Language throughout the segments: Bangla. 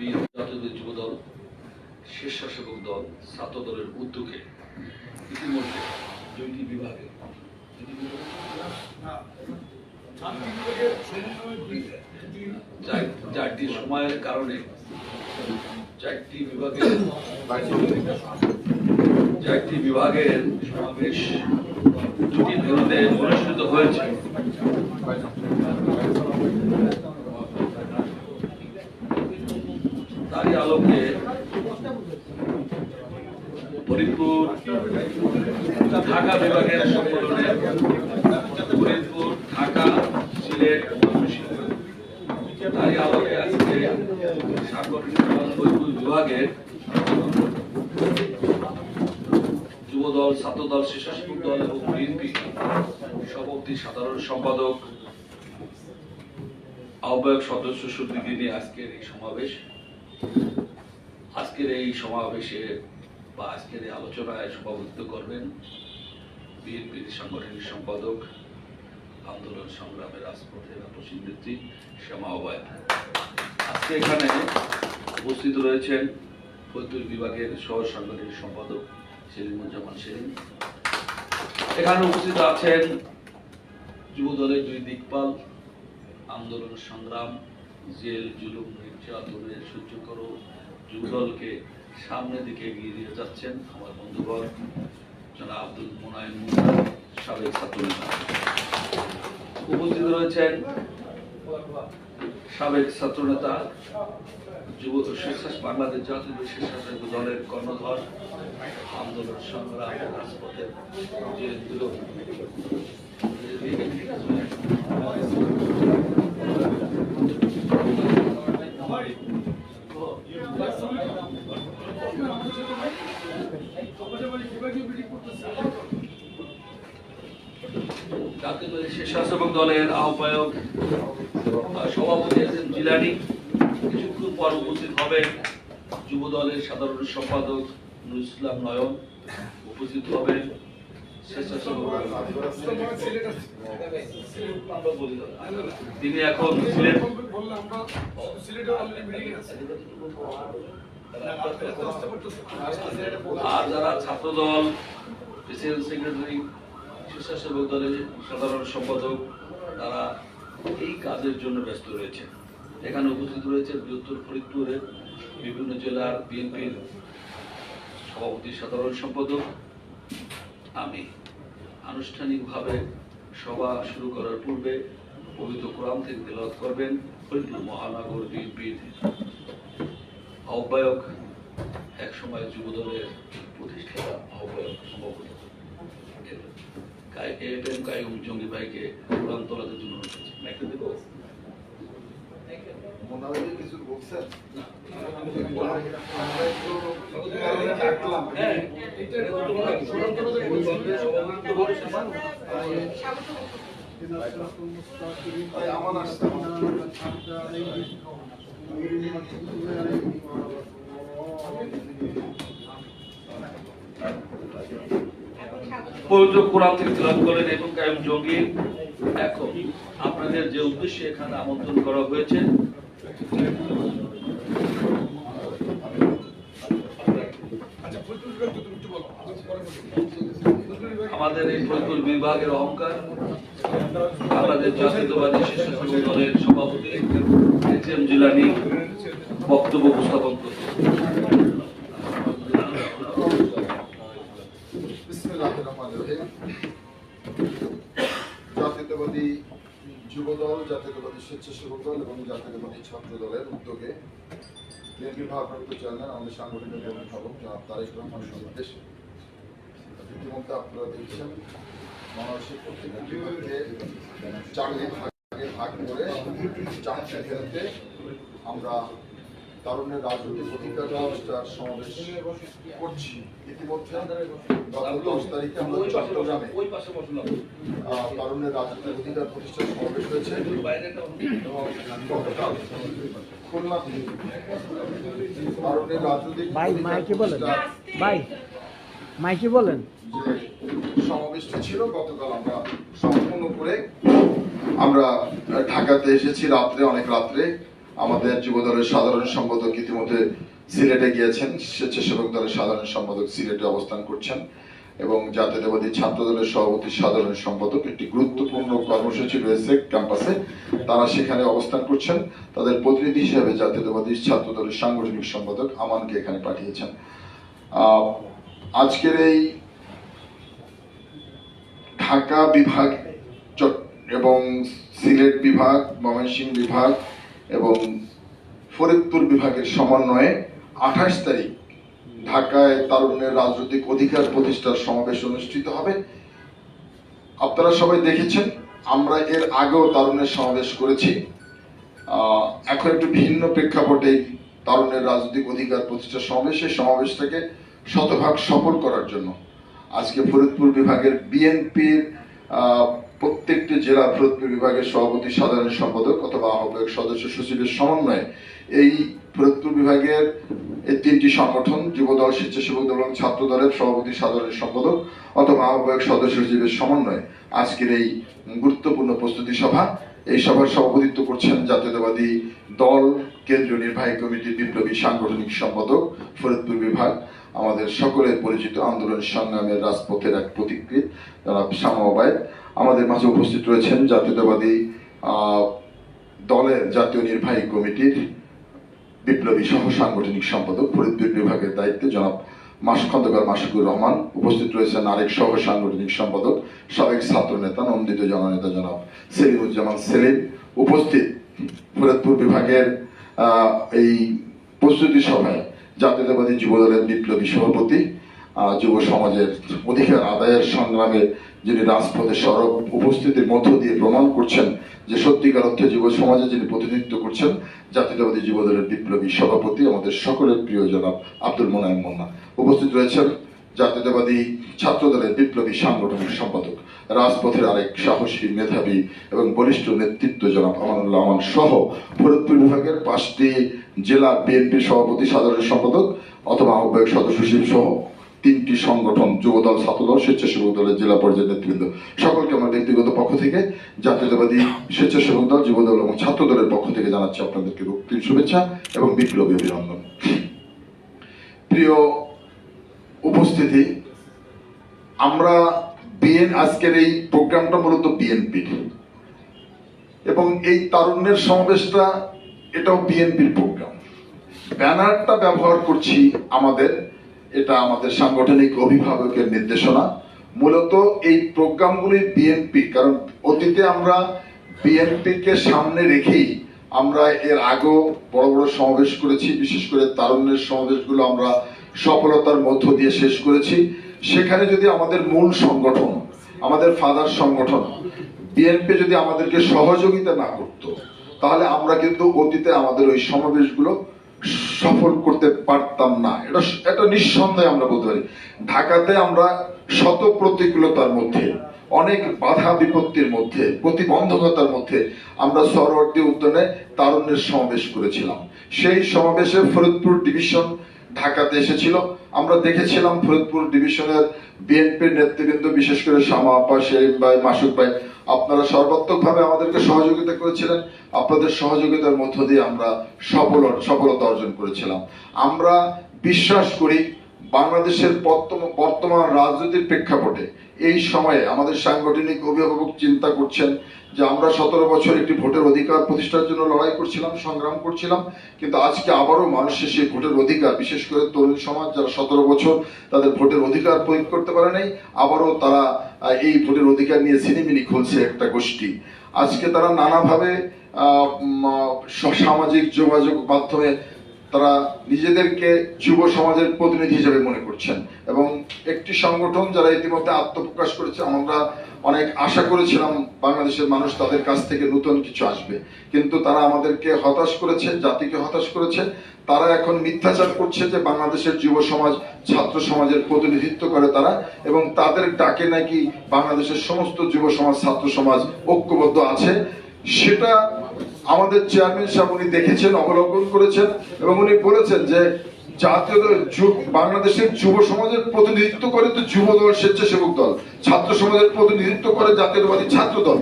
জাতীয় স্বেচ্ছাসেবক দল ছাত্র দলের উদ্যোগে ইতিমধ্যে দুইটি বিভাগে চারটি সময়ের কারণে চারটি বিভাগের চারটি বিভাগের সমাবেশ দুটি ভেন্যুতে অনুষ্ঠিত হয়েছে। তারই আলোকে ফরিদপুর, ঢাকা বিভাগের সম্মেলনে ফরিদপুর, ঢাকা, সিলেট তারই আলোকে আজকে ফরিদপুর বিভাগের যুবদল, ছাত্রদল, স্বেচ্ছাসেবক দল এবং বিএনপি সভাপতি সাধারণ সম্পাদক, আহ্বায়ক, সদস্য সুদীকে নিয়ে আজকের এই সমাবেশ। আজকের এই সমাবেশে বা আজকের এই আলোচনায় সভাপতিত্ব করবেন বিএনপির সাংগঠনিক সম্পাদক, আন্দোলন সংগ্রামের রাজপথের আপসীন নেত্রী শ্যামা অবায় আজকে এখানে উপস্থিত রয়েছেন ফরিদপুর বিভাগের সহ সাংগঠনিক সম্পাদক সেলিমুজ্জামান সেলিম। এখানে উপস্থিত আছেন যুব দলের দুই দিকপাল, আন্দোলন সংগ্রাম জেল জুলুম নির্যাতনের সহ্য করো। যুবদলকে সামনের দিকে এগিয়ে দিয়ে যাচ্ছেন আমার বন্ধুবর জনাব আব্দুল মোনায়েম মুন্না, সাবেক ছাত্রনেতা উপস্থিত রয়েছেন সাবেক ছাত্রনেতা যুব স্বেচ্ছাস বাংলাদেশ জাতীয় স্বেচ্ছাসেবক দলের কর্ণধর আন্দোলন সংগ্রাম রাজপথের যে দুলো স্বেচ্ছাসেবক দলের আহ্বায়ক সভাপতি আছেন জিলানি। কিছুক্ষণ পর উপস্থিত হবেন যুব দলের সাধারণ সম্পাদক নুরুল ইসলাম নয়ন। উপস্থিত হবেন তিনি এখন সিলেট আর যারা ছাত্রদল প্রেসিডেন্ট সেক্রেটারি স্বেচ্ছাসেবক দলের সাধারণ সম্পাদক তারা এই কাজের জন্য ব্যস্ত রয়েছে এখানে উপস্থিত রয়েছে বৃহত্তর ফরিদপুরের বিভিন্ন জেলার বিএনপির সভাপতি সাধারণ সম্পাদক আমি। আনুষ্ঠানিকভাবে সভা শুরু করার পূর্বে পবিত্র কোরআন থেকে তেলাওয়াত করবেন ফরিদপুর মহানগর বিএনপির আহ্বায়ক, একসময় যুবদলের প্রতিষ্ঠাতা আহ্বায়ক সম্ভবত জঙ্গি ভাইকে কোরআন তোলাদের জন্য। মাইকটা দেবো? বলছেন হ্যাঁ। আমার আপনাদের আমাদের এই ফরিদপুর বিভাগের অহংকার, বাংলাদেশ জাতীয়তাবাদী স্বেচ্ছাসেবক দলের সভাপতি এইচ বক্তব্য উপস্থাপন করছেন বিসমিল্লাহির রহমানির রহিম জাতীয়তাবাদী যুবদল জাতীয়তাবাদী এবং জাতীয়তাবাদী ছাত্র দলের উদ্যোগে আমাদের সাংগঠনিক অভিভাবক জনাব তারেক রহমান ইতিমধ্যে আপনারা দেখছেন, বাংলাদেশের প্রত্যেকটি চাকরি ভাগে ভাগ করে চাকরি ফেলতে আমরা তারুণ্যের রাজনৈতিক অধিকার ব্যবস্থার সমাবেশ করছি ইতিমধ্যে। গত দশ তারিখে আমরা চট্টগ্রামে ওই পাশে বসুন আহ, তারুণ্যের রাজনৈতিক অধিকার প্রতিষ্ঠার সমাবেশ হয়েছে। এবং গতকাল খুলনাতে তারুণ্যের রাজনৈতিক মাইকে বলেন। ভাই মাইকে বলেন। সমাবেশটি ছিল গতকাল আমরা সম্পূর্ণ করে আমরা ঢাকাতে এসেছি রাত্রে অনেক রাত্রে। আমাদের যুব দলের সাধারণ সম্পাদক ইতিমধ্যে সিলেটে গিয়েছেন, স্বেচ্ছাসেবক দলের সাধারণ সম্পাদক সিলেটে অবস্থান করছেন এবং জাতীয়তাবাদী ছাত্র দলের সভাপতি, সাধারণ সম্পাদক, একটি গুরুত্বপূর্ণ কর্মসূচি রয়েছে ক্যাম্পাসে। তারা সেখানে অবস্থান করছেন। তাদের প্রতিনিধি হিসেবে জাতীয়তাবাদী ছাত্র দলের সাংগঠনিক সম্পাদক আমানকে এখানে পাঠিয়েছেন। আজকের এই ঢাকা বিভাগ এবং সিলেট বিভাগ, ময়মনসিংহ বিভাগ এবং ফরিদপুর বিভাগের সমন্বয়ে আঠাশ তারিখ ঢাকায় তারুণ্যের রাজনৈতিক অধিকার প্রতিষ্ঠার সমাবেশ অনুষ্ঠিত হবে। আপনারা সবাই দেখেছেন, আমরা এর আগেও তারুণ্যের সমাবেশ করেছি। এখন একটু ভিন্ন প্রেক্ষাপটে তারুণ্যের রাজনৈতিক অধিকার প্রতিষ্ঠার সমাবেশ, সমাবেশটাকে শতভাগ সফল করার জন্য। আজকে ফরিদপুর বিভাগের বিএনপির প্রত্যেকটি জেলা ফরিদপুর বিভাগের সভাপতি, সাধারণ সম্পাদক অথবা আহ্বায়ক সদস্য সচিবের সমন্বয়ে এই ফরিদপুর বিভাগের এই তিনটি সংগঠন, যুবদল, স্বেচ্ছাসেবক দল এবং ছাত্র দলের সভাপতি, সাধারণ সম্পাদক অথবা আহ্বায়ক সদস্য সচিবের সমন্বয়ে আজকের এই গুরুত্বপূর্ণ প্রস্তুতি সভা। এই সভার সভাপতিত্ব করছেন জাতীয়তাবাদী দল, কেন্দ্রীয় নির্বাহী কমিটির বিপ্লবী সাংগঠনিক সম্পাদক ফরিদপুর বিভাগ, আমাদের সকলের পরিচিত আন্দোলন সংগ্রামের রাজপথের এক প্রতিকৃত, জনাব শামা ওবায়দ। আমাদের মাঝে উপস্থিত রয়েছেন জাতীয়তাবাদী দলের জাতীয় নির্বাহী কমিটির বিপ্লবী সহ সাংগঠনিক সম্পাদক ফরিদপুর বিভাগের দায়িত্বে জনাব মাস খন্দকার মাসুকুর রহমান, উপস্থিত রয়েছেন আরেক সহ সাংগঠনিক সম্পাদক, সাবেক ছাত্র নেতা নন্দিত জননেতা জনাব সেলিমুজ্জামান সেলিম, উপস্থিত ফরিদপুর বিভাগের এই প্রস্তুতি সভায় জাতীয়তাবাদী যুব দলের বিপ্লবী সভাপতি যুব সমাজের অধিকার আদায়ের সংগ্রামে যিনি রাজপথে সরব উপস্থিতির মধ্য দিয়ে প্রমাণ করছেন যে সত্যিকার অর্থে যুব সমাজে যিনি প্রতিনিধিত্ব করছেন জাতীয়তাবাদী যুবদলের বিপ্লবী সভাপতি আমাদের সকলের প্রিয় জনাব আব্দুল মোনায়েম মোন্না উপস্থিত রয়েছেন জাতীয়তাবাদী ছাত্রদলের বিপ্লবী সাংগঠনিক সম্পাদক, রাজপথের আরেক সাহসী মেধাবী এবং বলিষ্ঠ নেতৃত্ব জনাব আমানুল্লাহ আমান সহ ফরিদপুর বিভাগের পাঁচটি জেলা বিএনপি সভাপতি সাধারণ সম্পাদক অথবা আহ্বায়ক সদস্য সহ তিনটি সংগঠন, যুবদল, ছাত্রদল, স্বেচ্ছাসেবক দলের জেলা পর্যায়ের নেতৃবৃন্দ। সকলকে আমার ব্যক্তিগত পক্ষ থেকে, জাতীয়তাবাদী স্বেচ্ছাসেবক দল, যুবদল এবং ছাত্র দলের পক্ষ থেকে জানাচ্ছি আপনাদেরকে রক্তিম শুভেচ্ছা এবং বিপ্লবী অভিনন্দন। প্রিয় উপস্থিতি, আমরা বিএন, আজকের এই প্রোগ্রামটা মূলত বিএনপির। এবং এই তারুণ্যের সমাবেশটা এটাও বিএনপির প্রোগ্রাম। ব্যানারটা ব্যবহার করছি আমাদের এটা আমাদের সাংগঠনিক অভিভাবকের নির্দেশনা। মূলত এই প্রোগ্রামগুলি বিএনপি কারণ অতীতে আমরা বিএনপিকে সামনে রেখেই আমরা এর আগেও বড় বড় সমাবেশ করেছি, বিশেষ করে তারুণ্যের সমাবেশগুলো আমরা সফলতার মধ্য দিয়ে শেষ করেছি। সেখানে যদি আমাদের মূল সংগঠন, আমাদের ফাদার সংগঠন বিএনপি যদি আমাদেরকে সহযোগিতা না করতো, তাহলে আমরা কিন্তু অতীতে আমাদের ওই সমাবেশগুলো সফল করতে পারতাম না। এটা এটা নিঃসন্দেহে আমরা বলতে পারি। ঢাকাতে আমরা শত প্রতিকূলতার মধ্যে, অনেক বাধা বিপত্তির মধ্যে, প্রতিবন্ধকতার মধ্যে আমরা সরওয়ার্দী উদ্যানে তারুণ্যের সমাবেশ করেছিলাম। সেই সমাবেশে ফরিদপুর ডিভিশন ঢাকাতে এসেছিল। আমরা দেখেছিলাম ফরিদপুর ডিভিশনের বিএনপির নেতৃবৃন্দ, বিশেষ করে শামা আপা শেরিম ভাই মাসুক ভাই, আপনারা সর্বাত্মকভাবে আমাদেরকে সহযোগিতা করেছিলেন। আপনাদের সহযোগিতার মধ্য দিয়ে আমরা সফল, সফলতা অর্জন করেছিলাম। আমরা বিশ্বাস করি, বাংলাদেশের বর্তমান রাজনৈতিক প্রেক্ষাপটে এই সময়ে আমাদের সাংগঠনিক অভিভাবক চিন্তা করছেন যে আমরা সতেরো বছর একটি ভোটের অধিকার প্রতিষ্ঠার জন্য লড়াই করছিলাম, সংগ্রাম করছিলাম, কিন্তু আজকে আবারও মানুষের সেই ভোটের অধিকার, বিশেষ করে তরুণ সমাজ যারা সতেরো বছর তাদের ভোটের অধিকার প্রয়োগ করতে পারে নাই, আবারও তারা এই ভোটের অধিকার নিয়ে সিনেমিনি খুলছে একটা গোষ্ঠী। আজকে তারা নানাভাবে সামাজিক যোগাযোগ মাধ্যমে তারা নিজেদেরকে যুব সমাজের প্রতিনিধি হিসেবে মনে করছেন। এবং একটি সংগঠন যারা ইতিমধ্যে আত্মপ্রকাশ করেছে, আমরা অনেক আশা করেছিলাম বাংলাদেশের মানুষ তাদের কাছ থেকে নতুন কিছু আসবে। কিন্তু তারা আমাদেরকে হতাশ করেছে, জাতিকে হতাশ করেছে। তারা এখন মিথ্যাচার করছে যে বাংলাদেশের যুব সমাজ ছাত্র সমাজের প্রতিনিধিত্ব করে তারা, এবং তাদের ডাকে নাকি বাংলাদেশের সমস্ত যুব সমাজ, ছাত্র সমাজ ঐক্যবদ্ধ আছে। সেটা আমাদের চেয়ারম্যান সাহেব উনি দেখেছেন অবলম্বন করেছেন এবং উনি বলেছেন যে জাতীয় যুব- বাংলাদেশের যুব সমাজের প্রতিনিধিত্ব করে তো যুব দল স্বেচ্ছাসেবক দল, ছাত্র সমাজের প্রতিনিধিত্ব করে জাতীয়তাবাদী ছাত্র দল।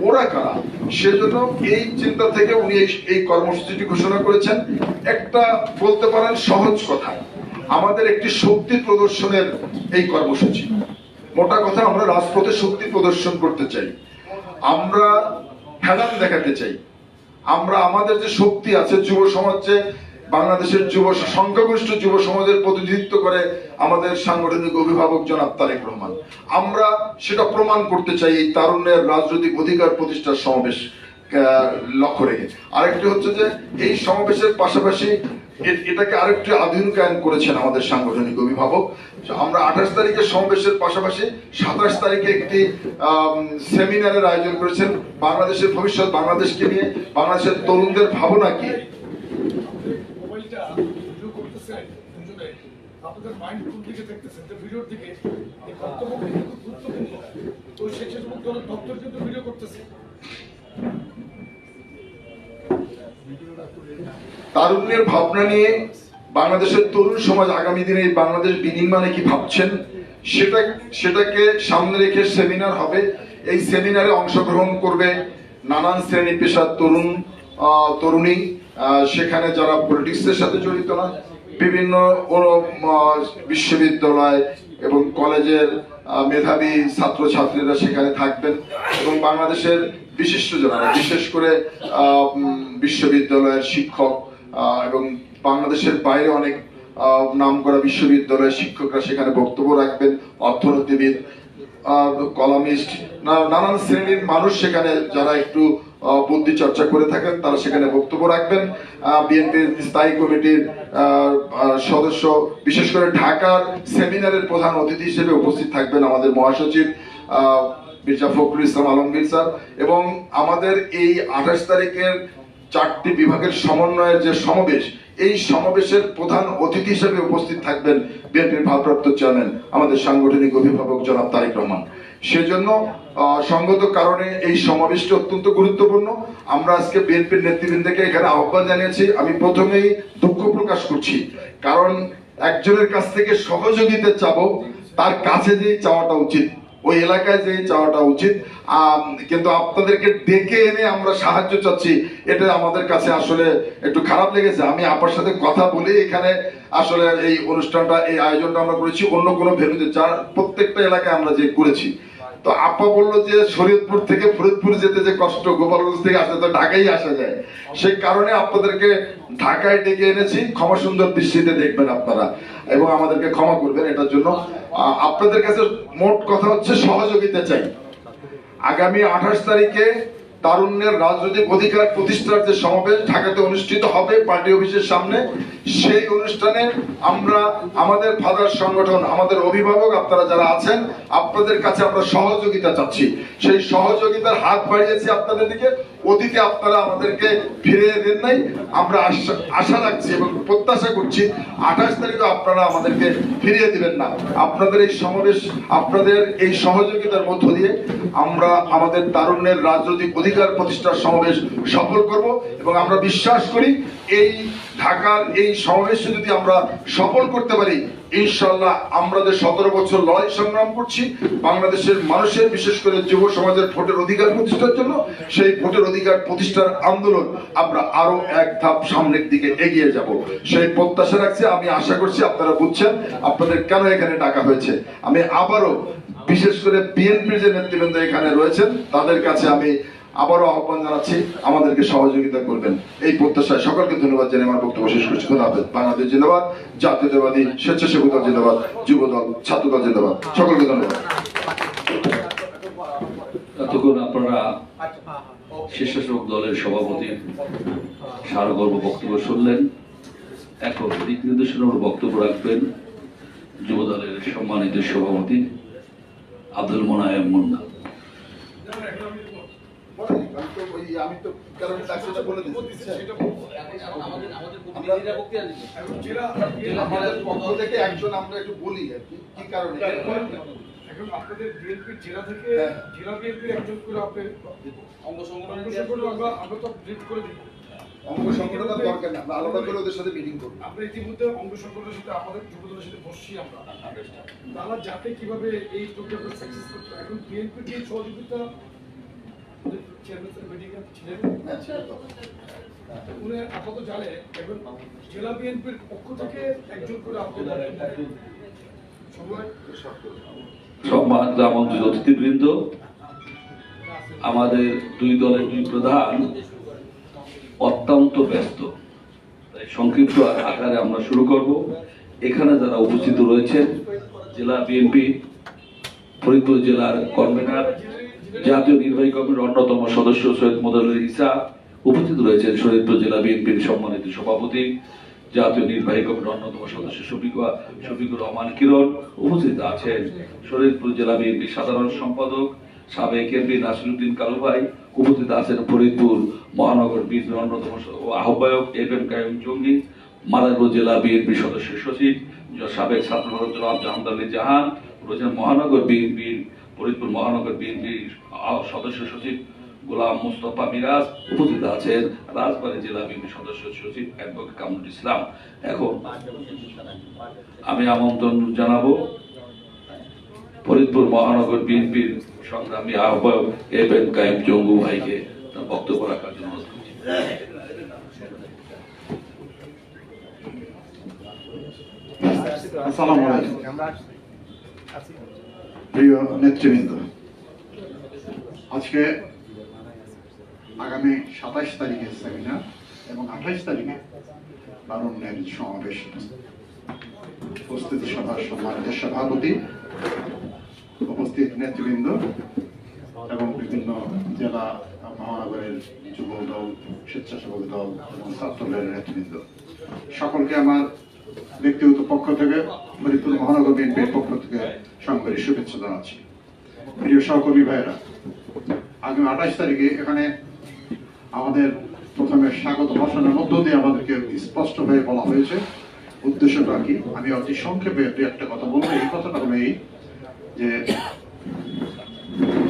ওরা কারা? সেজন্য এই চিন্তা থেকে উনি এই কর্মসূচিটি ঘোষণা করেছেন। একটা বলতে পারেন সহজ কথা, আমাদের একটি শক্তি প্রদর্শনের এই কর্মসূচি। মোটা কথা, আমরা রাজপথে শক্তি প্রদর্শন করতে চাই। আমরা ফেলান দেখাতে চাই। আমরা আমাদের যে শক্তি আছে, যুব সমাজে বাংলাদেশের যুব সংখ্যাগরিষ্ঠ যুব সমাজের প্রতিনিধিত্ব করে আমাদের সাংগঠনিক অভিভাবক জনাব তারেক রহমান, আমরা সেটা প্রমাণ করতে চাই এই তারুণ্যের রাজনৈতিক অধিকার প্রতিষ্ঠার সমাবেশ লক্ষ্য রেখে। আরেকটি হচ্ছে যে এই সমাবেশের পাশাপাশি এটাকে আরেকটি আধুনিকায়ন করেছেন আমাদের সাংগঠনিক অভিভাবক। আমরা আঠাশ তারিখে সমাবেশের পাশাপাশি সাতাশ তারিখে একটি সেমিনারের আয়োজন করেছেন। বাংলাদেশের ভবিষ্যৎ বাংলাদেশকে নিয়ে, বাংলাদেশের তরুণদের ভাবনা কি? আপনাদের মাইন্ড কোন দিকে দেখতেছেন? যে ভিডিওর দিকে তো ভিডিও করতেছে। তারুণ্যের ভাবনা নিয়ে বাংলাদেশের তরুণ সমাজ আগামী দিনে এই বাংলাদেশ বিনির্মাণে কি ভাবছেন, সেটা সেটাকে সামনে রেখে সেমিনার হবে। এই সেমিনারে অংশগ্রহণ করবে নানান শ্রেণি পেশার তরুণ তরুণী। সেখানে যারা পলিটিক্সের সাথে জড়িত না, বিভিন্ন বিশ্ববিদ্যালয় এবং কলেজের মেধাবী ছাত্রছাত্রীরা সেখানে থাকবেন এবং বাংলাদেশের বিশিষ্ট যারা বিশেষ করে বিশ্ববিদ্যালয়ের শিক্ষক এবং বাংলাদেশের বাইরে অনেক আহ, নামকরা বিশ্ববিদ্যালয়ের শিক্ষকরা সেখানে বক্তব্য রাখবেন। অর্থনীতিবিদ কলামিস্ট নানান শ্রেণির মানুষ সেখানে যারা একটু বুদ্ধি চর্চা করে থাকেন তারা সেখানে বক্তব্য রাখবেন। বিএনপির স্থায়ী কমিটির সদস্য বিশেষ করে ঢাকার সেমিনারের প্রধান অতিথি হিসেবে উপস্থিত থাকবেন আমাদের মহাসচিব মির্জা ফখরুল ইসলাম আলমগীর স্যার, এবং আমাদের এই আঠাশ তারিখের চারটি বিভাগের সমন্বয়ের যে সমাবেশ, এই সমাবেশের প্রধান অতিথি হিসেবে উপস্থিত থাকবেন বিএনপির ভারপ্রাপ্ত চেয়ারম্যান, আমাদের সাংগঠনিক অভিভাবক জনাব তারেক রহমান। সেজন্য সঙ্গত কারণে এই সমাবেশটি অত্যন্ত গুরুত্বপূর্ণ। আমরা আজকে বিএনপির নেতৃবৃন্দকে এখানে আহ্বান জানিয়েছি। আমি প্রথমেই দুঃখ প্রকাশ করছি, কারণ একজনের কাছ থেকে সহযোগিতা চাবো, তার কাছে যেই চাওয়াটা উচিত। ওই এলাকায় যে চাওয়াটা উচিত। কিন্তু আপনাদেরকে ডেকে এনে আমরা সাহায্য চাচ্ছি। এটা আমাদের কাছে আসলে একটু খারাপ লেগেছে। আমি আপনার সাথে কথা বলে। এখানে আসলে এই অনুষ্ঠানটা, এই আয়োজনটা আমরা করেছি। অন্য কোনো ভেন্যুতে, যার প্রত্যেকটা এলাকায় আমরা যে করেছি। তো আপা বলল যে শরীয়তপুর থেকে ফরিদপুর যেতে যে কষ্ট, গোপালগঞ্জ থেকে আসতে তো ঢাকাই আসা যায়। সেই কারণে আপনাদেরকে ঢাকায় ডেকে এনেছি। ক্ষমা সুন্দর দৃষ্টিতে দেখবেন আপনারা এবং আমাদেরকে ক্ষমা করবেন এটার জন্য। আপনাদের কাছে মোট কথা হচ্ছে সহযোগিতা চাই। আগামী আঠাশ তারিখে তারুণ্যের রাজনৈতিক অধিকার প্রতিষ্ঠার যে সমাবেশ ঢাকাতে অনুষ্ঠিত হবে পার্টি অফিসের সামনে, সেই অনুষ্ঠানে আমরা, আমাদের ফাদার সংগঠন, আমাদের অভিভাবক আপনারা যারা আছেন, আপনাদের কাছে আমরা সহযোগিতা চাচ্ছি। সেই সহযোগিতার হাত বাড়িয়েছি আপনাদের দিকে। অতীতে আপনারা আমাদেরকে ফিরে দেন নাই। আমরা আশা- রাখছি এবং প্রত্যাশা করছি আঠাশ তারিখে আপনারা আমাদেরকে ফিরিয়ে দিবেন না। আপনাদের এই সমাবেশ, আপনাদের এই সহযোগিতার মধ্য দিয়ে আমরা আমাদের তারুণ্যের রাজনৈতিক অধিকার প্রতিষ্ঠার সমাবেশ সফল করব। এবং আমরা বিশ্বাস করি এই ঢাকার এই সমাবেশে যদি আমরা সফল করতে পারি ইনশাল্লাহ আমরা যে সতেরো বছর লড়াই সংগ্রাম করছি, বাংলাদেশের মানুষের, বিশেষ করে যুব সমাজের ভোটের অধিকার প্রতিষ্ঠার জন্য, সেই ভোটের অধিকার প্রতিষ্ঠার আন্দোলন আমরা আরও এক ধাপ সামনের দিকে এগিয়ে যাব। সেই প্রত্যাশা রাখছি, আমি আশা করছি আপনারা বুঝছেন আপনাদের কেন এখানে ডাকা হয়েছে। আমি আবারও বিশেষ করে বিএনপির যে নেতৃবৃন্দ এখানে রয়েছেন, তাদের কাছে আমি আবারও আহ্বান জানাচ্ছি, আমাদেরকে সহযোগিতা করবেন। এই প্রত্যাশায় সকলকে ধন্যবাদ জানিয়ে আমার বক্তব্য শেষ করছি। বাংলাদেশ জিন্দাবাদ, জাতীয়তাবাদী স্বেচ্ছাসেবক দল জিন্দাবাদ যুব দল ছাত্র দল জিন্দাবাদ। সকলকে ধন্যবাদ। আপনারা স্বেচ্ছাসেবক দলের সভাপতি সারগর্ব বক্তব্য শুনলেন। এখন দিক নির্দেশনার বক্তব্য রাখবেন যুব দলের সম্মানিত সভাপতি আব্দুল মোনায়েম মুন্না। আমি তো কারণ ডাক্তারটা বলে দিচ্ছি। আমাদের পক্ষ থেকে একজন আমরা একটু বলি আর কি কি কারণে? এখন আপনাদের বিএনপির জেলা থেকে হ্যাঁ। জেলা বিএনপির একজন করে আপনি অঙ্গ সংগঠন আমরা আমরা তো ব্রিফ করে দিই অঙ্গ সংগঠনের দরকার না আমরা আলাদা করে ওদের সাথে মিটিং করব। আমরা ইতিমধ্যে অঙ্গ সংগঠনের সাথে আমাদের যুবদলের সাথে বসছি আমরা। তারা যাতে কীভাবে এই প্রোগ্রামটা সাকসেস করতে এখন বিএনপির যে সহযোগিতা সম্মানিত আমন্ত্রিত অতিথিবৃন্দ, আমাদের দুই দলের দুই প্রধান অত্যন্ত ব্যস্ত। সংক্ষিপ্ত আকারে আমরা শুরু করব। এখানে যারা উপস্থিত রয়েছেন, জেলা বিএনপি, ফরিদপুর জেলার কনভেনার জাতীয় নির্বাহী কমিটির অন্যতম সদস্য সৈয়দ মোদাল্লুল ইসা উপস্থিত রয়েছেন শরীয়তপুর জেলা বিএনপির সম্মানিত সভাপতি। জাতীয় নির্বাহী কমিটির অন্যতম সদস্য শফিকুর শফিকুর রহমান কিরণ উপস্থিত আছেন। শরীয়তপুর জেলা বিএনপির সাধারণ সম্পাদক সাবেক এমপি নাসিরুদ্দিন কালু ভাই উপস্থিত আছেন। ফরিদপুর মহানগর বিএনপির অন্যতম আহ্বায়ক এফ এম কায়ুম জঙ্গি। মাদারীপুর জেলা বিএনপি সদস্য সচিব সাবেক ছাত্র জনাব জাহান আলী জাহান। রয়েছেন মহানগর বিএনপির ফরিদপুর মহানগর বিএনপির সদস্য সচিব গোলাম মুস্তফা মিরাজ উপস্থিত আছেন রাজবাড়ী জেলা বিএনপি সদস্য সচিব অ্যাডভোকেট কামরুল ইসলাম। এখন আমি আমন্ত্রণ জানাব ফরিদপুর মহানগর বিএনপির সংগ্রামী আহ্বায়ক এফ এম কাইম জঙ্গু ভাইকে তার বক্তব্য রাখার জন্য। আসসালামু আলাইকুম। প্রিয় নেতৃবৃন্দ, আজকে আগামী সাতাশ তারিখে সেমিনার এবং আঠাশ তারিখে বারণ্যের সমাবেশ। প্রস্তুতি সভার সম্মানিত সভাপতি, উপস্থিত নেতৃবৃন্দ এবং বিভিন্ন জেলা মহানগরের যুব দল, স্বেচ্ছাসেবক দল এবং ছাত্র দলের নেতৃবৃন্দ। সকলকে আমার ব্যক্তিগত পক্ষ থেকে ফরিদপুর মহানগর বিএনপির পক্ষ থেকে সংবাদের শুভেচ্ছা জানাচ্ছি। প্রিয় সহকর্মী ভাইয়েরা, আগামী আঠাশ তারিখে এখানে আমাদের প্রথমে স্বাগত ভাষণের মধ্য দিয়ে আমাদেরকে স্পষ্টভাবে বলা হয়েছে। উদ্দেশ্যটা কি? আমি অতি সংক্ষেপে দু একটা কথা বলব। এই কথাটা হলো এই যে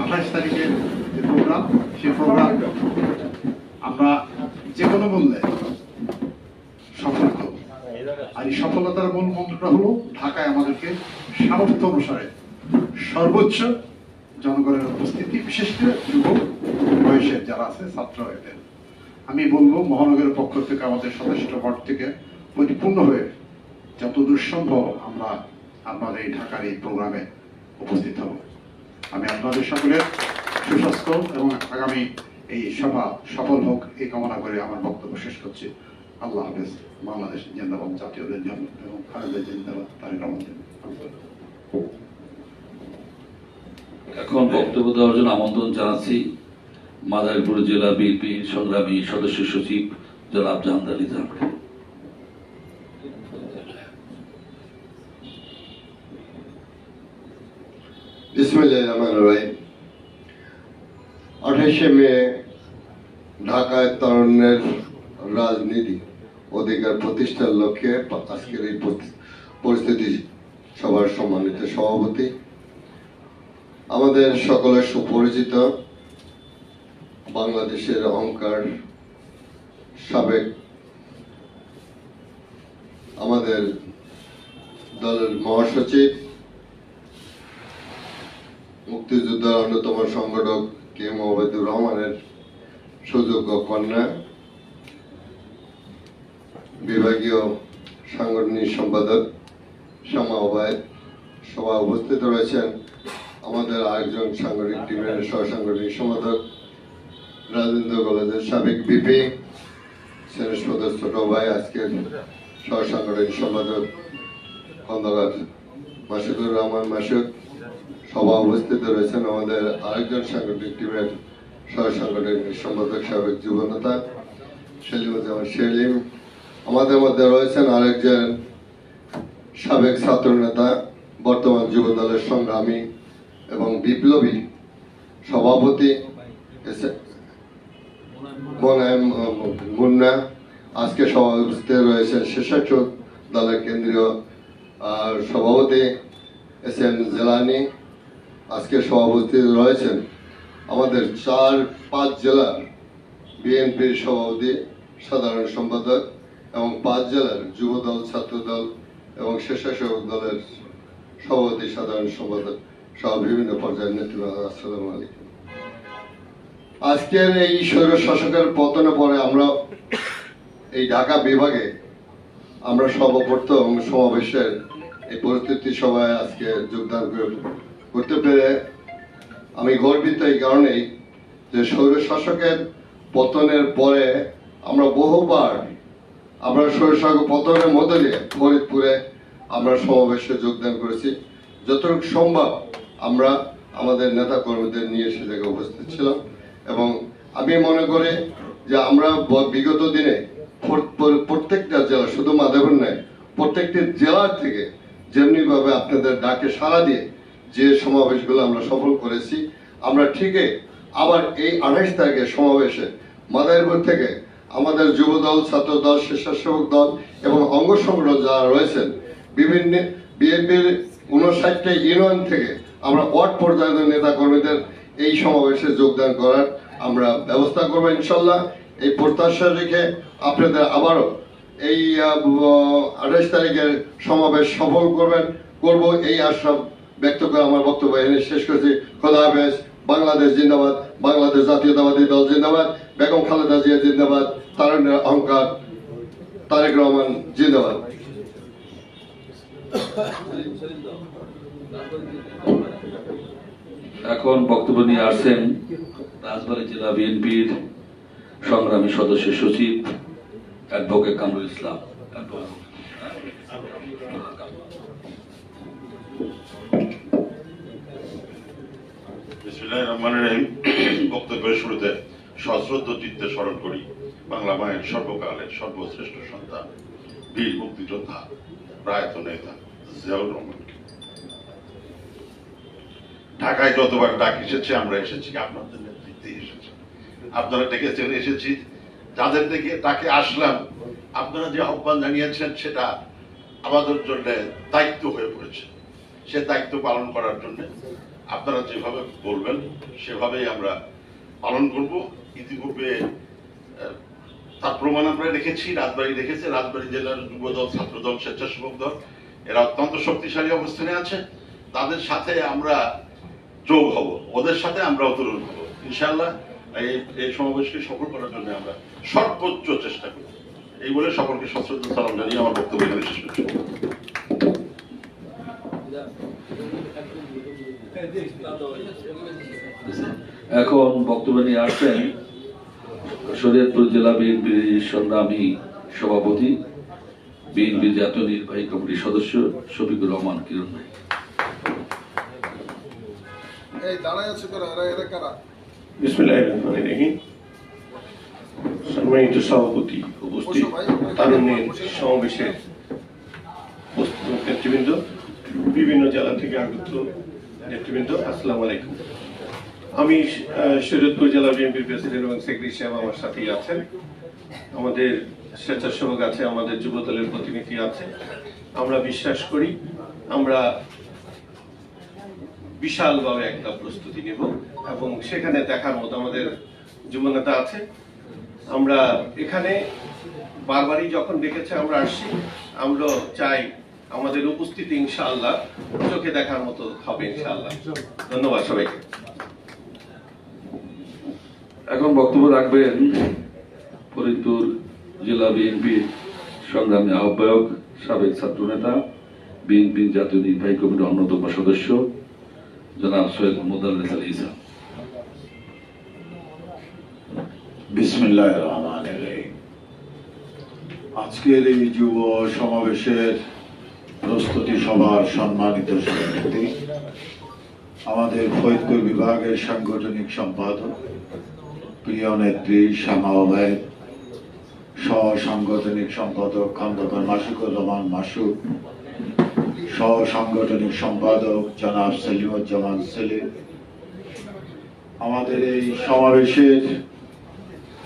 আঠাশ তারিখে যে প্রোগ্রাম, সেই প্রোগ্রাম আমরা যে কোনো মূল্যে আর এই সফলতার মূল মন্ত্রটা হলো ঢাকায় আমাদেরকে সামর্থ্য অনুসারে সর্বোচ্চ জনগণের উপস্থিতি, বিশেষ করে যুবক বয়সের যারা আছে, ছাত্র এদের। আমি বলব, মহানগরের পক্ষ থেকে, আমাদের সদস্য ভোট থেকে পরিপূর্ণ হয়ে যতদূর সম্ভব আমরা আপনাদের এই ঢাকার এই প্রোগ্রামে উপস্থিত হব। আমি আপনাদের সকলের সুস্বাস্থ্য এবং আগামী এই সভা সফল হোক এই কামনা করে আমার বক্তব্য শেষ করছি। আল্লাহ হাফেজ বাংলাদেশ জিন্দাবাদ জাতীয়দের জন্য এবং খালেদা জিন্দাবাদ তারেক রহমান। এখন বক্তব্য দেওয়ার জন্য আমন্ত্রণ জানাচ্ছি মাদারীপুর জেলা বিএনপি সংগ্রামী সদস্য সচিব জনাব জাহান আলী জাহানকে বিসমিল্লাহির রহিম। আঠাশে মে ঢাকায় তরুণের রাজনীতি। অধিকার প্রতিষ্ঠার লক্ষ্যে আজকের এই পরিস্থিতি সবার সম্মানিত সভাপতি। আমাদের সকলের সুপরিচিত বাংলাদেশের অহংকার সাবেক আমাদের দলের মহাসচিব, মুক্তিযোদ্ধার অন্যতম সংগঠক কে মোহাম্মদুর রহমানের সুযোগ্য কন্যা। বিভাগীয় সাংগঠনিক সম্পাদক শ্যামা ওবায়দ সভা উপস্থিত রয়েছেন আমাদের আরেকজন সাংগঠনিক টিমের সহ সাংগঠনিক সম্পাদক, রাজেন্দ্র কলেজের সাবেক বিপি সদস্য ছোট ভাই আজকের সহ সাংগঠনিক সম্পাদক খন্দকার মাসুদুর রহমান মাসুদ। সভা উপস্থিত রয়েছেন আমাদের আরেকজন সাংগঠনিক টিমের সহ সাংগঠনিক সম্পাদক সাবেক যুব নেতা সেলিমুজ্জামান সেলিম। আমাদের মধ্যে রয়েছেন আরেকজন সাবেক ছাত্র নেতা বর্তমান যুব দলের সংগ্রামী এবং বিপ্লবী সভাপতি মুন্না। আজকে সভা উপস্থিত রয়েছেন স্বেচ্ছাসেবক দলের কেন্দ্রীয় সভাপতি এস এম জেলানি। আজকে সভাপতি রয়েছেন আমাদের চার, পাঁচ জেলার বিএনপির সভাপতি, সাধারণ সম্পাদক এবং পাঁচ জেলার যুব দল ছাত্র দল এবং স্বেচ্ছাসেবক দলের সভাপতি, সাধারণ সম্পাদক সহ বিভিন্ন পর্যায়ের নেতৃবৃন্দ। আসসালামু আলাইকুম। আজকের এই স্বৈর শাসকের পতনের পরে আমরা এই ঢাকা বিভাগে আমরা সর্বপ্রথম সমাবেশের এই পরিস্থিতি সভায় আজকে যোগদান করে- করতে পেরে আমি গর্বিত এই কারণেই যে স্বৈর শাসকের পতনের পরে আমরা বহুবার আমরা শাসক পতনের মধ্যে দিয়ে ফরিদপুরে আমরা সমাবেশে যোগদান করেছি। যতটুকু সম্ভব আমরা আমাদের নেতা কর্মীদের নিয়ে সে জায়গায় উপস্থিত ছিলাম এবং আমি মনে করি যে আমরা বিগত দিনে প্র- প্র- প্রত্যেকটা জেলা, শুধু মাধবন নয়, প্রত্যেকটি জেলার থেকে যেমনিভাবে আপনাদের ডাকে সাড়া দিয়ে যে সমাবেশগুলো আমরা সফল করেছি, আমরা ঠিকই আবার এই আঠাইশ তারিখে সমাবেশে মাদারীপুর থেকে আমাদের যুব দল ছাত্র দল স্বেচ্ছাসেবক দল এবং অঙ্গ সংগঠন যারা রয়েছেন, বিভিন্ন বিএনপির উনষাটটা ইউনিয়ন থেকে আমরা ওয়ার্ড পর্যায়ের নেতা কর্মীদের এই সমাবেশে যোগদান করার আমরা ব্যবস্থা করব ইনশাল্লাহ। এই প্রত্যাশা রেখে আপনাদের আবারও এই আঠাশ তারিখের সমাবেশ সফল করবেন, করব এই আশা ব্যক্ত করে আমার বক্তব্য এনে শেষ করছি। খোদা হাফেজ। বাংলাদেশ জিন্দাবাদ, বাংলাদেশ জাতীয়তাবাদী দল জিন্দাবাদ, বেগম খালেদা জিয়া জিন্দাবাদ তারুণ্যের অহংকার তারেক রহমান জিন্দাবাদ। এখন বক্তব্য নিয়ে আসছেন রাজবাড়ী জেলা বিএনপির সংগ্রামী সদস্য সচিব অ্যাডভোকেট কামরুল ইসলাম। ঢাকায় যতবার ডাক এসেছে, আমরা এসেছি, আপনাদের নেতৃত্বে এসেছি। আপনারা ডেকেছেন, এসেছি। যাদের থেকে ডাকে আসলাম, আপনারা যে আহ্বান জানিয়েছেন, সেটা আমাদের জন্য দায়িত্ব হয়ে পড়েছে। সে দায়িত্ব পালন করার জন্য আপনারা যেভাবে বলবেন, সেভাবেই আমরা পালন করব। ইতিপূর্বে তার প্রমাণ আমরা রেখেছি, রাজবাড়ি রেখেছে রাজবাড়ি জেলার যুবদল, ছাত্রদল, স্বেচ্ছাসেবক দল, এরা অত্যন্ত শক্তিশালী অবস্থানে আছে। তাদের সাথে আমরা যোগ হব। ওদের সাথে আমরাও তরুণ হব। ইনশাল্লাহ এই এই সমাবেশকে সফল করার জন্য আমরা সর্বোচ্চ চেষ্টা করি এই বলে সকলকে সশ্রদ্ধ সালাম জানিয়ে আমার বক্তব্য এখানে শেষ করছি। এখন বক্তব্য নিয়ে আসছেন শরীয়তপুর জেলা বিএনপির সংগ্রামী সভাপতি বিএনপি জাতীয় নির্বাহী কমিটির সদস্য শফিকুর রহমান কিরণ ভাই। সম্মানিত সভাপতি উপস্থিত তারুণ্যের সমাবেশের নেতৃবৃন্দ। বিভিন্ন জেলা থেকে আগত নেতৃবৃন্দ, আসসালামু আলাইকুম। আমি শরীয়তপুর জেলা বিএনপির প্রেসিডেন্ট এবং সেক্রেটারি সাহেব আমার সাথেই আছেন। আমাদের স্বেচ্ছাসেবক আছে, আমাদের যুব দলের প্রতিনিধি আছে। আমরা বিশ্বাস করি, আমরা বিশালভাবে একটা প্রস্তুতি নেব এবং সেখানে দেখার মতো আমাদের যুবনেতা আছে। আমরা এখানে বারবারই যখন ডেকেছে আমরা আসছি আমরা চাই আমাদের উপস্থিতি ইনশাআল্লাহ চোখে দেখার মতো হবে ইনশাআল্লাহ। ধন্যবাদ সবাইকে। এখন বক্তব্য রাখবেন ফরিদপুর জেলা বিএনপির সংগ্রামী আহ্বায়ক সাবেক ছাত্রনেতা বিএনপি জাতীয় নির্বাহী কমিটির অন্যতম সদস্য জনাব সৈয়দ মোদাল্লেস আলী ইসলাম। বিসমিল্লাহ রহমান আজকের এই যুব সমাবেশের প্রস্তুতি সভার সম্মানিত সভাপতি, আমাদের ফরিদপুর বিভাগের সাংগঠনিক সম্পাদক, প্রিয় নেত্রী শ্যামা ওবায়দ সহ সাংগঠনিক সম্পাদক খন্দকার মাসুকুর রহমান মাসুক সহ সাংগঠনিক সম্পাদক জনাব সেলিমুজ্জামান সেলিম। আমাদের এই সমাবেশের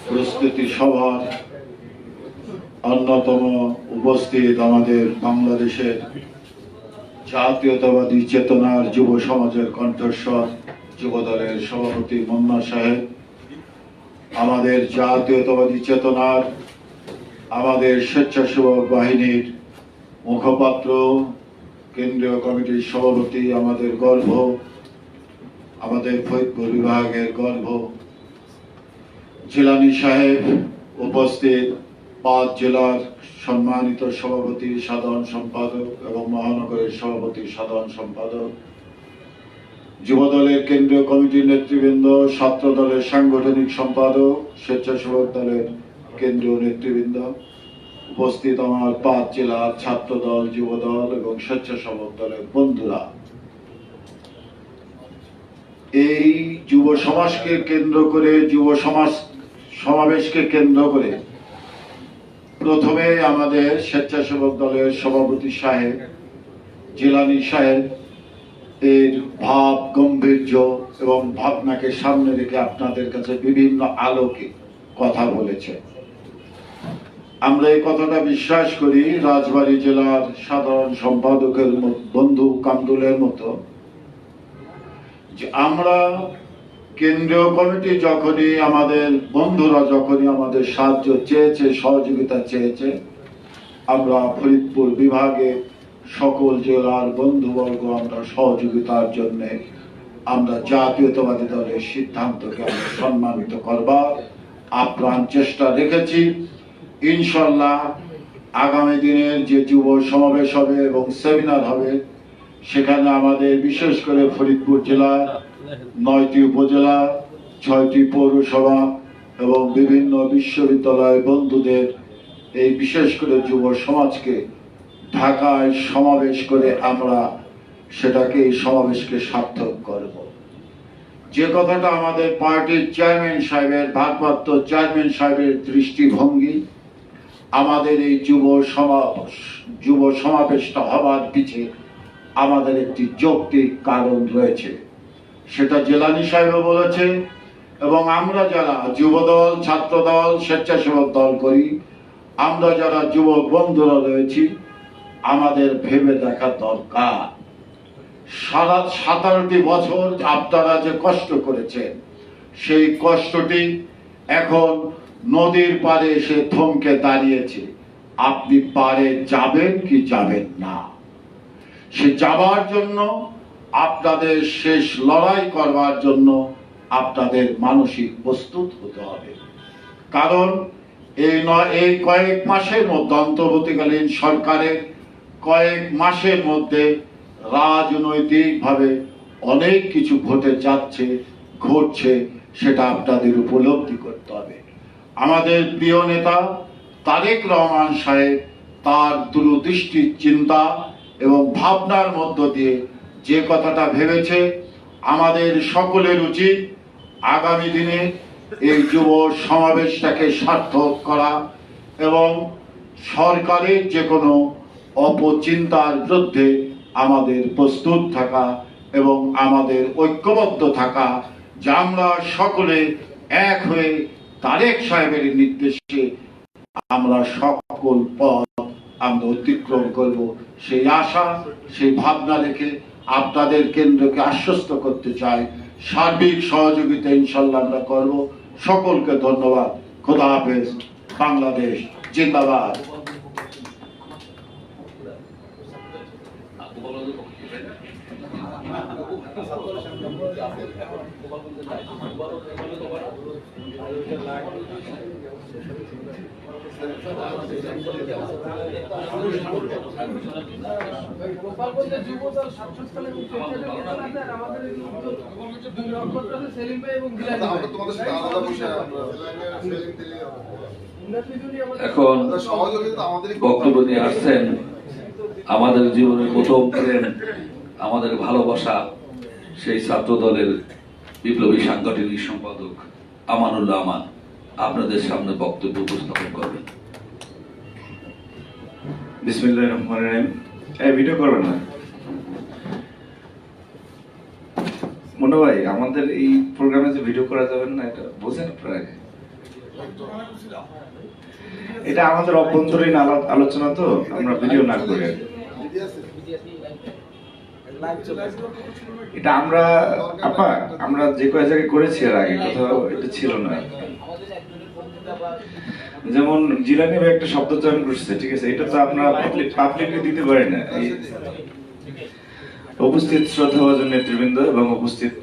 প্রস্তুতি সভার অন্যতম উপস্থিত আমাদের বাংলাদেশের জাতীয়তাবাদী চেতনার যুব সমাজের কণ্ঠস্বর যুব দলের সভাপতি মুন্না সাহেব, আমাদের জাতীয়তাবাদী চেতনার, আমাদের স্বেচ্ছাসেবক বাহিনীর মুখপাত্র, কেন্দ্রীয় কমিটির সভাপতি, আমাদের গর্ব আমাদের ফরিদপুর বিভাগের গর্ব জিলানি সাহেব উপস্থিত পাঁচ জেলার সম্মানিত সভাপতি, সাধারণ সম্পাদক এবং মহানগরের সভাপতি, সাধারণ সম্পাদক। যুবদলের কেন্দ্রীয় কমিটির নেতৃবৃন্দ ছাত্র দলের সাংগঠনিক সম্পাদক, স্বেচ্ছাসেবক দলের কেন্দ্রীয় নেতৃবৃন্দ। উপস্থিত আমার পাঁচ জেলার ছাত্র দল যুব দল এবং স্বেচ্ছাসেবক দলের বন্ধুরা। এই যুব সমাজকে কেন্দ্র করে, যুব সমাজ সমাবেশকে কেন্দ্র করে প্রথমে আমাদের স্বেচ্ছাসেবক দলের সভাপতি সাহেব, জিলানি সাহেব, এর ভাব, গম্ভীর্য এবং ভাবনাকে সামনে রেখে আপনাদের কাছে বিভিন্ন আলোকে কথা বলেছে। আমরা এই কথাটা বিশ্বাস করি, রাজবাড়ী জেলার সাধারণ সম্পাদকের বন্ধু কামদুলের মতো আমরা কেন্দ্রীয় কমিটি যখনই আমাদের, বন্ধুরা যখনই আমাদের সাহায্য চেয়েছে, সহযোগিতা চেয়েছে, আমরা ফরিদপুর বিভাগে সকল জেলার বন্ধুবর্গ আমরা সহযোগিতার জন্য আমরা জাতীয়তাবাদী দলের সিদ্ধান্তকে আমরা সম্মানিত করবার আপ্রাণ চেষ্টা রেখেছি। ইনশাল্লাহ আগামী দিনের যে যুব সমাবেশ হবে এবং সেমিনার হবে, সেখানে আমাদের বিশেষ করে ফরিদপুর জেলার নয়টি উপজেলা, ছয়টি পৌরসভা এবং বিভিন্ন বিশ্ববিদ্যালয় বন্ধুদের এই বিশেষ করে যুব সমাজকে ঢাকায় সমাবেশ করে আমরা সেটাকে এই সমাবেশকে সার্থক করব। যে কথাটা আমাদের পার্টির চেয়ারম্যান সাহেবের, ভারপ্রাপ্ত চেয়ারম্যান সাহেবের দৃষ্টিভঙ্গি, আমাদের এই যুব সমাবেশ, যুব সমাবেশটা হবার পিছে আমাদের একটি যৌক্তিক কারণ রয়েছে। সেটা জেলানি সাহেব বলেছে এবং আমরা যারা যুবদল, ছাত্রদল, স্বেচ্ছাসেবক দল করি, আমরা যারা যুবক বন্ধুরা রয়েছি, আমাদের ভেবে দেখা দরকার। সারা সাতারোটি বছর আপনারা যে কষ্ট করেছেন, সেই কষ্টটি এখন নদীর পাড়ে এসে থমকে দাঁড়িয়েছে। আপনি পারে যাবেন কি যাবেন না। সে যাবার জন্য আপনাদের শেষ লড়াই করবার জন্য আপনাদের মানসিক প্রস্তুত হতে হবে। কারণ এই নয় এই কয়েক মাসের মধ্যে, অন্তর্বর্তীকালীন সরকারের কয়েক মাসের মধ্যে রাজনৈতিকভাবে অনেক কিছু ঘটে যাচ্ছে, ঘটছে, সেটা আপনাদের উপলব্ধি করতে হবে। আমাদের প্রিয় নেতা তারেক রহমান সাহেব তার দূরদৃষ্টির চিন্তা এবং ভাবনার মধ্য দিয়ে যে কথাটা ভেবেছে আমাদের সকলের উচিত আগামী দিনে এই যুব সমাবেশটাকে সার্থক করা এবং সরকারের যে কোনো অপচিন্তার বিরুদ্ধে আমাদের প্রস্তুত থাকা এবং আমাদের ঐক্যবদ্ধ থাকা, যে আমরা সকলে এক হয়ে তারেক সাহেবের নির্দেশে আমরা সকল পথ আমরা অতিক্রম করব। সেই আশা, সেই ভাবনা রেখে আপনাদের কেন্দ্রকে আশ্বস্ত করতে চাই। সার্বিক সহযোগিতা ইনশাল্লাহ আমরা করব। সকলকে ধন্যবাদ। খোদা হাফেজ। বাংলাদেশ জিন্দাবাদ। এখন বক্তব্য নিয়ে আসছেন আমাদের জীবনের প্রথম প্রেম, আমাদের ভালোবাসা, সেই ছাত্র দলের বিপ্লবী সাংগঠনিক সম্পাদক আমানুল্লাহ আমান। আপনাদের সামনে বক্তব্য উপস্থাপন না। মনে ভাই, আমাদের এই প্রোগ্রামে যে ভিডিও করা যাবে না, এটা বোঝেন প্রায়? এটা আমাদের অভ্যন্তরীণ আলোচনা তো, আমরা ভিডিও না করে। এটা আমরা আপা, আমরা যে কয় জায়গায় করেছি এর আগে, কোথাও এটা ছিল না। যেমন জিলানি ভাই একটা শব্দ চয়ন করছে, ঠিক আছে? এটা তো আমরা পাবলিকলি দিতে পারি না। উপস্থিত শ্রদ্ধাভাজন নেতৃবৃন্দ এবং উপস্থিত